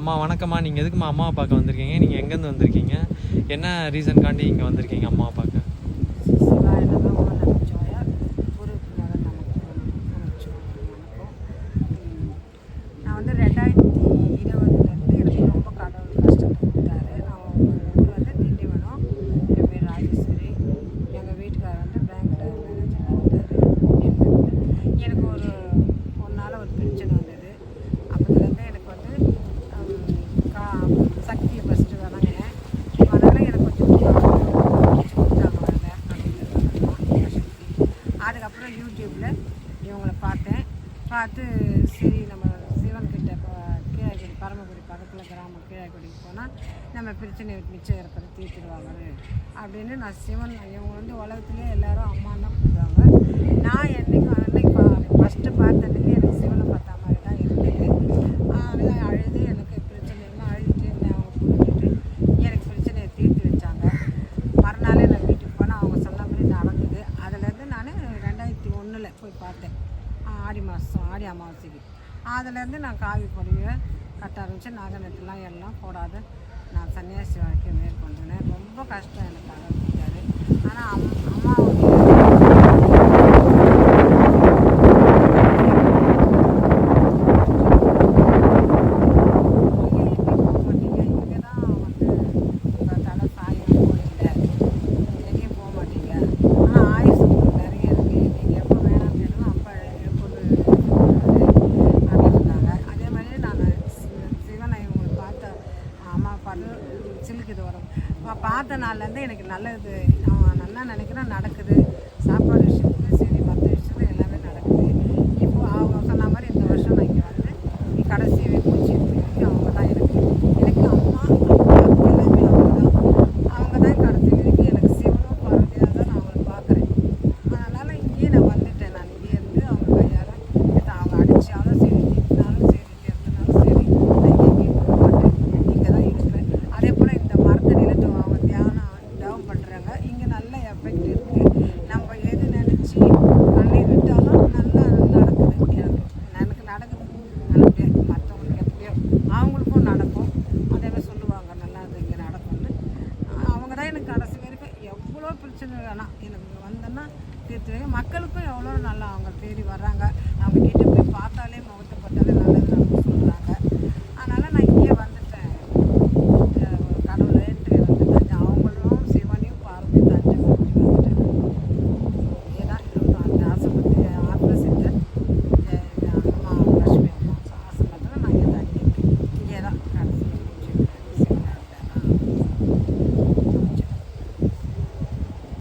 அம்மா வணக்கம்மா. நீங்கள் எதுக்குமா அம்மாவை பார்க்க வந்திருக்கீங்க? நீங்கள் எங்கேருந்து வந்திருக்கீங்க? என்ன ரீசன்காண்டி இங்கே வந்திருக்கீங்க அம்மாவை பார்க்க? பார்த்து சரி நம்ம சிவன்கிட்ட இப்போ கீழாய்குடி பரமக்குடி பக்கத்தில் கிராமம் கீழாய்குடிக்கு போனால் நம்ம பிரச்சனை மிச்சம் இருக்கிற தீர்த்துடுவாங்க. அப்படின்னு நான் சிவன் இவங்க வந்து உலகத்துலேயே எல்லாரும் அம்மான்னு தான் கூப்பிடுவாங்க. நான் என்னைக்கும் அன்னைக்கு ஃபஸ்ட்டு பார்த்த அன்னைக்கு எனக்கு சிவனை பார்த்த மாதிரி தான் இருந்தது. அதெல்லாம் அழுது எனக்கு பிரச்சனை எல்லாம் அழுதுட்டு இருந்தேன். அவங்க கூப்பிட்டுட்டு எனக்கு பிரச்சனையை தீர்த்து வச்சாங்க. மறுநாளே நான் வீட்டுக்கு போனால் அவங்க சொன்ன மாதிரி நடந்தது. அதுலேருந்து நான் ரெண்டாயிரத்தி ஒன்றில் போய் பார்த்தேன். ஆடி மாதம் ஆடி அமாவாசைக்கு. அதுலேருந்து நான் காவி பொடியை கட்ட ஆரம்பித்து நகநட்டுலாம் எல்லாம் போடாத. நான் சன்னியாசி வாழ்க்கையை மேற்கொண்டேன். ரொம்ப கஷ்டம் எனக்கு ஆரம்பிச்சாரு ஆனால் அம் அம்மாவுடைய நீங்கள் எங்கேயும் போக மாட்டீங்க இங்கே தான் வந்து உங்கள் தலை சாயம் கோயிலில் எங்கேயும் போக மாட்டீங்க ஆனால் ஆயுசு உங்களுக்கு நிறைய இருக்குது நீங்கள் எப்போ வேணாம் கேட்டாலும் அப்போ கொண்டு அப்படின்னு சொன்னாங்க அதே மாதிரி நான் சி- சிவனை இவங்களை பார்த்த அம்மா பாட்டு சிலுக்குது வரும் நான் பார்த்த நாள்லேருந்து எனக்கு நல்லது. நான் நல்லா நினைக்கிறேன் நடக்குது. சாப்பாடு விஷயம் சரி மற்ற விஷயத்துல எல்லாமே நடக்குது இப்போ அவங்க சொன்ன மாதிரி இந்த வருஷம் நான் இங்கே வந்து நீ கடைசி மூச்சு வரைக்கும் அவங்க தான் எனக்கு எனக்கு அம்மா அப்பா எல்லாமே அவங்க தான் அவங்க தான் கடைசி வரைக்கும் எனக்கு சிவனும் பார்வதியாக தான் நான் அவங்களை பார்க்குறேன் அதனால் இங்கேயே நான் வந்துட்டேன் நான் இங்கே இருந்து அவங்க கையால் இதை அவங்க அடித்தாலும் சரி திட்டினாலும் சரி நிறுத்தினாலும் சரி நான் எங்கேயும் போக மாட்டேன் இங்கே தான் இருப்பேன் அதே போல் இந்த மரத்தடியில் அவங்க தியானம் டவுன் பண்ணுறாங்க இங்கே நல்ல எஃபெக்ட் இருக்குது நம்ம எது நினச்சி கண்ணீர் விட்டாலும் நல்லா நடக்குது. எனக்கு எனக்கு நடக்குது நல்லபடியாக மற்றவங்களுக்கு எப்படியோ அவங்களுக்கும் நடக்கும். அதே மாதிரி சொல்லுவாங்க நல்லா அது இங்கே நடக்கும்னு. அவங்க தான் எனக்கு கடைசி வரைக்கும் எவ்வளோ பிரச்சனை வேணாம் எனக்கு இங்கே வந்தேன்னா தீர்த்து வைக்க மக்களுக்கும் எவ்வளோ நல்லா அவங்க தேடி வர்றாங்க. அவங்க வீட்டு போய் பார்த்தாலே